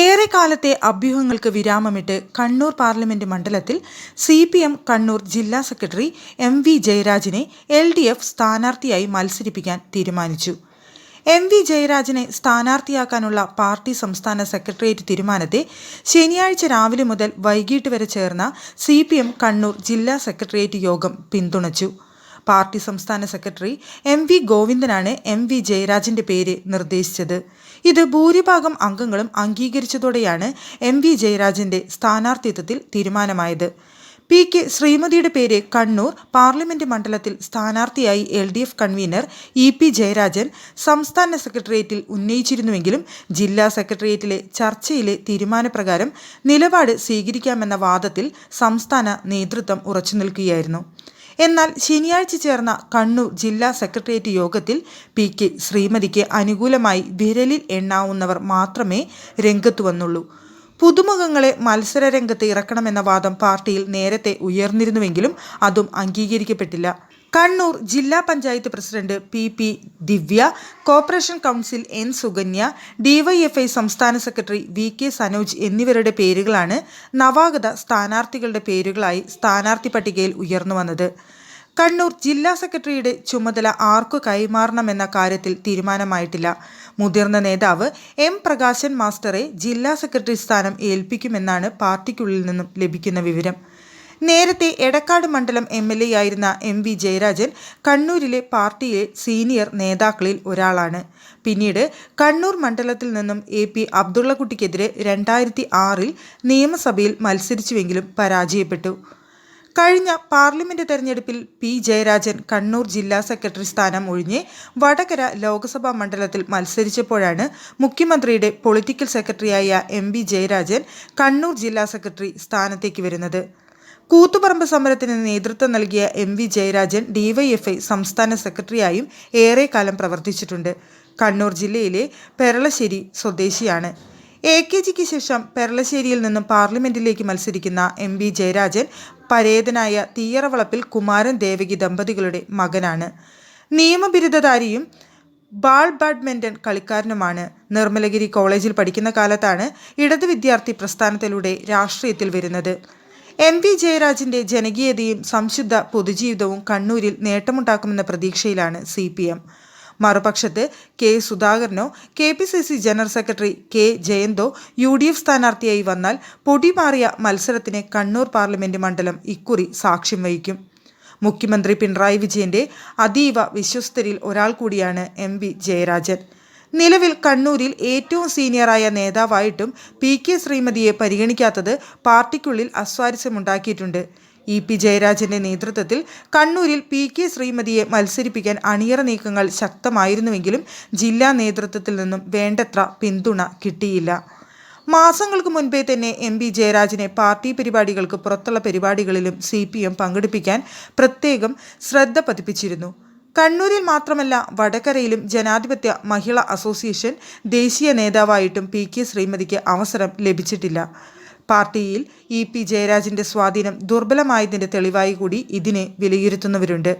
ഏറെക്കാലത്തെ അഭ്യൂഹങ്ങൾക്ക് വിരാമമിട്ട് കണ്ണൂർ പാർലമെന്റ് മണ്ഡലത്തിൽ സി പി എം കണ്ണൂർ ജില്ലാ സെക്രട്ടറി എം വി ജയരാജിനെ എൽ ഡി എഫ് സ്ഥാനാർത്ഥിയായി മത്സരിപ്പിക്കാൻ തീരുമാനിച്ചു. എം വി ജയരാജിനെ സ്ഥാനാർത്ഥിയാക്കാനുള്ള പാർട്ടി സംസ്ഥാന സെക്രട്ടേറിയറ്റ് തീരുമാനത്തെ ശനിയാഴ്ച രാവിലെ മുതൽ വൈകിട്ട് വരെ ചേർന്ന സി കണ്ണൂർ ജില്ലാ സെക്രട്ടേറിയറ്റ് യോഗം പിന്തുണച്ചു. പാർട്ടി സംസ്ഥാന സെക്രട്ടറി എം വി ഗോവിന്ദനാണ് എം വി ജയരാജന്റെ പേര് നിർദ്ദേശിച്ചത്. ഇത് ഭൂരിഭാഗം അംഗങ്ങളും അംഗീകരിച്ചതോടെയാണ് എം വി ജയരാജന്റെ സ്ഥാനാർത്ഥിത്വത്തിൽ തീരുമാനമായത്. പി കെ ശ്രീമതിയുടെ പേര് കണ്ണൂർ പാർലമെന്റ് മണ്ഡലത്തിൽ സ്ഥാനാർത്ഥിയായി L D F convener E P Jayarajan സംസ്ഥാന സെക്രട്ടേറിയറ്റിൽ ഉന്നയിച്ചിരുന്നുവെങ്കിലും ജില്ലാ സെക്രട്ടേറിയറ്റിലെ ചർച്ചയിലെ തീരുമാനപ്രകാരം നിലപാട് സ്വീകരിക്കാമെന്ന വാദത്തിൽ സംസ്ഥാന നേതൃത്വം ഉറച്ചുനിൽക്കുകയായിരുന്നു. എന്നാൽ ശനിയാഴ്ച ചേർന്ന കണ്ണൂർ ജില്ലാ സെക്രട്ടേറിയറ്റ് യോഗത്തിൽ പി കെ ശ്രീമതിക്ക് അനുകൂലമായി വിരലിൽ എണ്ണാവുന്നവർ മാത്രമേ രംഗത്തു വന്നുള്ളൂ. പുതുമുഖങ്ങളെ മത്സര രംഗത്ത് ഇറക്കണമെന്ന വാദം പാർട്ടിയിൽ നേരത്തെ ഉയർന്നിരുന്നുവെങ്കിലും അതും അംഗീകരിക്കപ്പെട്ടില്ല. കണ്ണൂർ ജില്ലാ panchayat president P P Divya corporation council N Sukanya DYFI സംസ്ഥാന സെക്രട്ടറി വി കെ സനോജ് എന്നിവരുടെ പേരുകളാണ് നവാഗത സ്ഥാനാർത്ഥികളുടെ പേരുകളായി സ്ഥാനാർത്ഥി പട്ടികയിൽ ഉയർന്നു വന്നത്. കണ്ണൂർ ജില്ലാ സെക്രട്ടറിയുടെ ചുമതല ആർക്കു കൈമാറണമെന്ന കാര്യത്തിൽ തീരുമാനമായിട്ടില്ല. മുതിർന്ന നേതാവ് എം പ്രകാശൻ മാസ്റ്ററെ ജില്ലാ സെക്രട്ടറി സ്ഥാനം ഏൽപ്പിക്കുമെന്നാണ് പാർട്ടിക്കുള്ളിൽ നിന്നും ലഭിക്കുന്ന വിവരം. നേരത്തെ എടക്കാട് മണ്ഡലം എം എൽ എ ആയിരുന്ന എം വി ജയരാജൻ കണ്ണൂരിലെ പാർട്ടിയിലെ സീനിയർ നേതാക്കളിൽ ഒരാളാണ്. പിന്നീട് കണ്ണൂർ മണ്ഡലത്തിൽ നിന്നും എ പി അബ്ദുള്ളക്കുട്ടിക്കെതിരെ രണ്ടായിരത്തി ആറിൽ നിയമസഭയിൽ മത്സരിച്ചുവെങ്കിലും പരാജയപ്പെട്ടു. കഴിഞ്ഞ പാർലമെന്റ് തെരഞ്ഞെടുപ്പിൽ പി ജയരാജൻ കണ്ണൂർ ജില്ലാ സെക്രട്ടറി സ്ഥാനം ഒഴിഞ്ഞ് വടകര ലോക്സഭാ മണ്ഡലത്തിൽ മത്സരിച്ചപ്പോഴാണ് മുഖ്യമന്ത്രിയുടെ പൊളിറ്റിക്കൽ സെക്രട്ടറിയായ എം വി ജയരാജൻ കണ്ണൂർ ജില്ലാ സെക്രട്ടറി സ്ഥാനത്തേക്ക് വരുന്നത്. കൂത്തുപറമ്പ് സമരത്തിന് നേതൃത്വം നൽകിയ എം വി ജയരാജൻ ഡിവൈഎഫ്ഐ സംസ്ഥാന സെക്രട്ടറിയായും ഏറെക്കാലം പ്രവർത്തിച്ചിട്ടുണ്ട്. കണ്ണൂർ ജില്ലയിലെ പെരളശ്ശേരി സ്വദേശിയാണ്. എ കെ ജിക്ക് ശേഷം പെരളശ്ശേരിയിൽ നിന്നും പാർലമെന്റിലേക്ക് മത്സരിക്കുന്ന എം വി ജയരാജൻ പരേതനായ തീയറവളപ്പിൽ കുമാരൻ ദേവകി ദമ്പതികളുടെ മകനാണ്. നിയമബിരുദധാരിയും ബാൾ ബാഡ്മിന്റൺ കളിക്കാരനുമാണ്. നിർമ്മലഗിരി കോളേജിൽ പഠിക്കുന്ന കാലത്താണ് ഇടത് വിദ്യാർത്ഥി പ്രസ്ഥാനത്തിലൂടെ രാഷ്ട്രീയത്തിൽ വരുന്നത്. എം വി ജയരാജിന്റെ ജനകീയതയും സംശുദ്ധ പൊതുജീവിതവും കണ്ണൂരിൽ നേട്ടമുണ്ടാക്കുമെന്ന പ്രതീക്ഷയിലാണ് സി പി എം. മറുപക്ഷത്ത് K സുധാകരനോ K P C C general secretary K ജയന്തോ U D F സ്ഥാനാർത്ഥിയായി വന്നാൽ പൊടിമാറിയ മത്സരത്തിന് കണ്ണൂർ പാർലമെന്റ് മണ്ഡലം ഇക്കുറി സാക്ഷ്യം വഹിക്കും. മുഖ്യമന്ത്രി പിണറായി വിജയന്റെ അതീവ വിശ്വസ്തരിൽ ഒരാൾ കൂടിയാണ് എം വി ജയരാജൻ. നിലവിൽ കണ്ണൂരിൽ ഏറ്റവും സീനിയറായ നേതാവായിട്ടും പി കെ ശ്രീമതിയെ പരിഗണിക്കാത്തത് പാർട്ടിക്കുള്ളിൽ അസ്വാരസ്യമുണ്ടാക്കിയിട്ടുണ്ട്. ഇ പി ജയരാജന്റെ നേതൃത്വത്തിൽ കണ്ണൂരിൽ പി കെ ശ്രീമതിയെ മത്സരിപ്പിക്കാൻ അണിയറ നീക്കങ്ങൾ ശക്തമായിരുന്നുവെങ്കിലും ജില്ലാ നേതൃത്വത്തിൽ നിന്നും വേണ്ടത്ര പിന്തുണ കിട്ടിയില്ല. മാസങ്ങൾക്ക് മുൻപേ തന്നെ എം പി ജയരാജനെ പാർട്ടി പരിപാടികൾക്ക് പുറത്തുള്ള പരിപാടികളിലും സി പി എം പങ്കെടുപ്പിക്കാൻ പ്രത്യേകം ശ്രദ്ധ പതിപ്പിച്ചിരുന്നു. കണ്ണൂരിൽ മാത്രമല്ല വടകരയിലും ജനാധിപത്യ മഹിളാ അസോസിയേഷൻ ദേശീയ നേതാവായിട്ടും പി കെ ശ്രീമതിക്ക് അവസരം ലഭിച്ചിട്ടില്ല. പാർട്ടിയിൽ ഇ പി ജയരാജിന്റെ സ്വാധീനം ദുർബലമായതിന്റെ തെളിവായി കൂടി ഇതിനെ വിലയിരുത്തുന്നവരുണ്ട്.